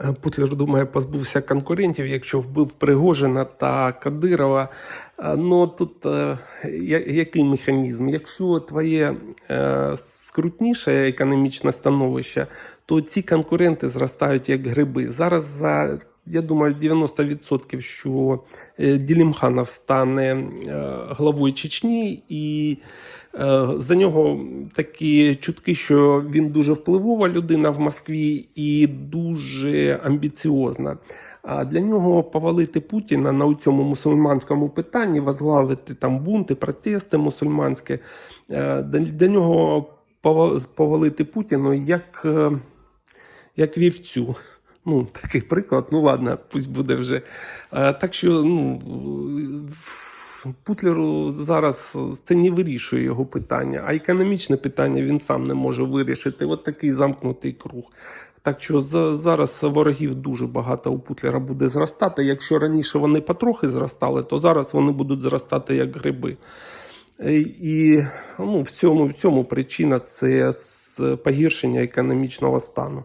Е, Путлер думає, позбувся конкурентів, якщо вбив Пригожина та Кадирова. Е, Ну тут е, який механізм? Якщо твоє скрутніше економічне становище, то ці конкуренти зростають як гриби. Зараз за я думаю, 90% що е, Ділімханов стане е, главою Чечні, і е, за нього такі чутки, що він дуже впливова людина в Москві і дуже амбіціозна. А для нього повалити Путіна на цьому мусульманському питанні, возглавити там бунти, протести мусульманські, для, нього повалити Путіну як, як вівцю. Ну, такий приклад, ну ладно, пусть буде вже. Е, Так що, ну, Путлеру зараз це не вирішує його питання, а економічне питання він сам не може вирішити. От такий замкнутий круг. Так що за- зараз ворогів дуже багато у Путлера буде зростати. Якщо раніше вони потрохи зростали, то зараз вони будуть зростати як гриби. Е, І ну, в, цьому, в цьому причина це погіршення економічного стану.